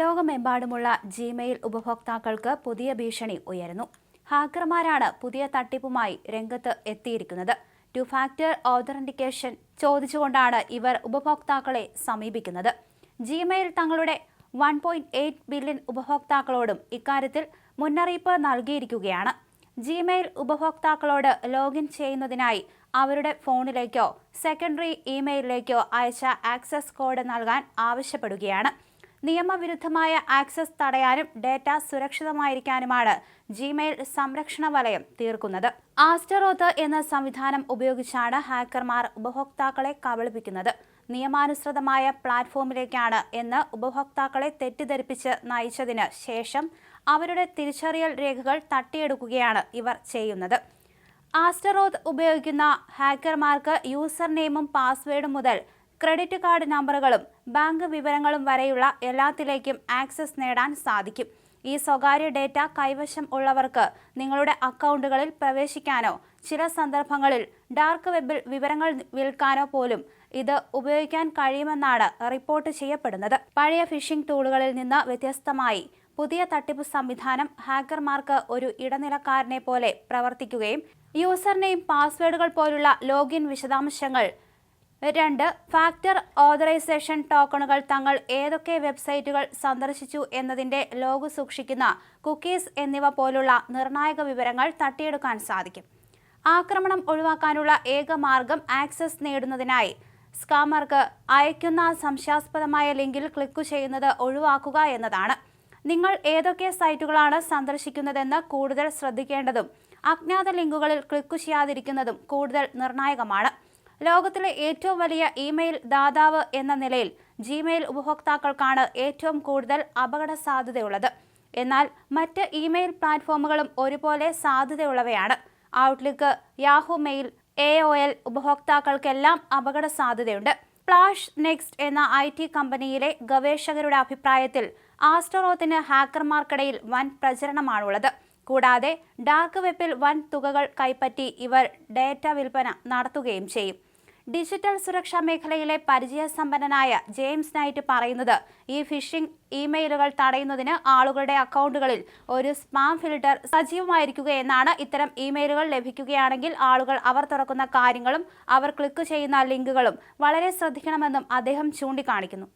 ലോകമെമ്പാടുമുള്ള ജിമെയിൽ ഉപഭോക്താക്കൾക്ക് പുതിയ ഭീഷണി ഉയരുന്നു. ഹാക്കർമാരാണ് പുതിയ തട്ടിപ്പുമായി രംഗത്ത് എത്തിയിരിക്കുന്നത്. ടു ഫാക്ടർ ഓതറന്റിക്കേഷൻ ചോദിച്ചുകൊണ്ടാണ് ഇവർ ഉപഭോക്താക്കളെ സമീപിക്കുന്നത്. ജിമെയിൽ തങ്ങളുടെ വൺ പോയിന്റ് എയ്റ്റ് ബില്യൺ ഉപഭോക്താക്കളോടും ഇക്കാര്യത്തിൽ മുന്നറിയിപ്പ് നൽകിയിരിക്കുകയാണ്. ജിമെയിൽ ഉപഭോക്താക്കളോട് ലോഗിൻ ചെയ്യുന്നതിനായി അവരുടെ ഫോണിലേക്കോ സെക്കൻഡറി ഇമെയിലിലേക്കോ അയച്ച ആക്സസ് കോഡ് നൽകാൻ ആവശ്യപ്പെടുകയാണ്. നിയമവിരുദ്ധമായ ആക്സസ് തടയാനും ഡേറ്റ സുരക്ഷിതമായിരിക്കാനുമാണ് ജിമെയിൽ സംരക്ഷണ വലയം തീർക്കുന്നത്. ആസ്റ്ററോത്ത് എന്ന സംവിധാനം ഉപയോഗിച്ചാണ് ഹാക്കർമാർ ഉപഭോക്താക്കളെ കബളിപ്പിക്കുന്നത്. നിയമാനുസൃതമായ പ്ലാറ്റ്ഫോമിലേക്കാണ് എന്ന് ഉപഭോക്താക്കളെ തെറ്റിദ്ധരിപ്പിച്ച് നയിച്ചതിന് ശേഷം അവരുടെ തിരിച്ചറിയൽ രേഖകൾ തട്ടിയെടുക്കുകയാണ് ഇവർ ചെയ്യുന്നത്. ആസ്റ്ററോത്ത് ഉപയോഗിക്കുന്ന ഹാക്കർമാർക്ക് യൂസർ നെയിമും പാസ്വേഡും മുതൽ ക്രെഡിറ്റ് കാർഡ് നമ്പറുകളും ബാങ്ക് വിവരങ്ങളും വരെയുള്ള എല്ലാത്തിലേക്കും ആക്സസ് നേടാൻ സാധിക്കും. ഈ സ്വകാര്യ ഡേറ്റ കൈവശം ഉള്ളവർക്ക് നിങ്ങളുടെ അക്കൗണ്ടുകളിൽ പ്രവേശിക്കാനോ ചില സന്ദർഭങ്ങളിൽ ഡാർക്ക് വെബിൽ വിവരങ്ങൾ വിൽക്കാനോ പോലും ഇത് ഉപയോഗിക്കാൻ കഴിയുമെന്നാണ് റിപ്പോർട്ട് ചെയ്യപ്പെടുന്നത്. പഴയ ഫിഷിംഗ് ടൂളുകളിൽ നിന്ന് വ്യത്യസ്തമായി പുതിയ തട്ടിപ്പ് സംവിധാനം ഹാക്കർമാർക്ക് ഒരു ഇടനിലക്കാരനെ പോലെ പ്രവർത്തിക്കുകയും യൂസർ നെയിം പാസ്വേഡുകൾ പോലുള്ള ലോഗിൻ വിശദാംശങ്ങൾ രണ്ട് ഫാക്ടർ ഓതറൈസേഷൻ ടോക്കണുകൾ തങ്ങൾ ഏതൊക്കെ വെബ്സൈറ്റുകൾ സന്ദർശിച്ചു എന്നതിന്റെ ലോഗ് സൂക്ഷിക്കുന്ന കുക്കീസ് എന്നിവ പോലുള്ള നിർണായക വിവരങ്ങൾ തട്ടിയെടുക്കാൻ സാധിക്കും. ആക്രമണം ഒഴിവാക്കാനുള്ള ഏക മാർഗം ആക്സസ് നേടുന്നതിനായി. സ്കാമർക്ക് അയക്കുന്ന സംശയാസ്പദമായ ലിങ്കിൽ ക്ലിക്ക് ചെയ്യുന്നത് ഒഴിവാക്കുക എന്നതാണ്. നിങ്ങൾ ഏതൊക്കെ സൈറ്റുകളാണ് സന്ദർശിക്കുന്നതെന്ന് കൂടുതൽ ശ്രദ്ധിക്കേണ്ടതും അജ്ഞാത ലിങ്കുകളിൽ ക്ലിക്ക് ചെയ്യാതിരിക്കുന്നതും കൂടുതൽ നിർണായകമാണ്. ലോകത്തിലെ ഏറ്റവും വലിയ ഇമെയിൽ ദാതാവ് എന്ന നിലയിൽ ജിമെയിൽ ഉപഭോക്താക്കൾക്കാണ് ഏറ്റവും കൂടുതൽ അപകട സാധ്യതയുള്ളത്. എന്നാൽ മറ്റ് ഇമെയിൽ പ്ലാറ്റ്ഫോമുകളും ഒരുപോലെ സാധ്യതയുള്ളവയാണ്. Outlook Yahoo mail A O L ഉപഭോക്താക്കൾക്കെല്ലാം അപകട സാധ്യതയുണ്ട്. ഫ്ലാഷ് നെക്സ്റ്റ് എന്ന ഐ ടി കമ്പനിയിലെ ഗവേഷകരുടെ അഭിപ്രായത്തിൽ ആസ്ട്രോത്തിന് ഹാക്കർമാർക്കിടയിൽ വൻ പ്രചരണമാണുള്ളത്. കൂടാതെ ഡാർക്ക് വെബിൽ വൻ തുകകൾ കൈപ്പറ്റി ഇവർ ഡേറ്റ വിൽപ്പന നടത്തുകയും ചെയ്യും. ഡിജിറ്റൽ സുരക്ഷാ മേഖലയിലെ പരിചയസമ്പന്നനായ ജെയിംസ് നൈറ്റ് പറയുന്നത് ഈ ഫിഷിംഗ് ഇമെയിലുകൾ തടയുന്നതിന് ആളുകളുടെ അക്കൗണ്ടുകളിൽ ഒരു സ്പാം ഫിൽട്ടർ സജീവമായിരിക്കുകയെന്നാണ് ഇത്തരം ഇമെയിലുകൾ ലഭിക്കുകയാണെങ്കിൽ ആളുകൾ അവർ തുറക്കുന്ന കാര്യങ്ങളും അവർ ക്ലിക്ക് ചെയ്യുന്ന ലിങ്കുകളും വളരെ ശ്രദ്ധിക്കണമെന്നും അദ്ദേഹം ചൂണ്ടിക്കാണിക്കുന്നു.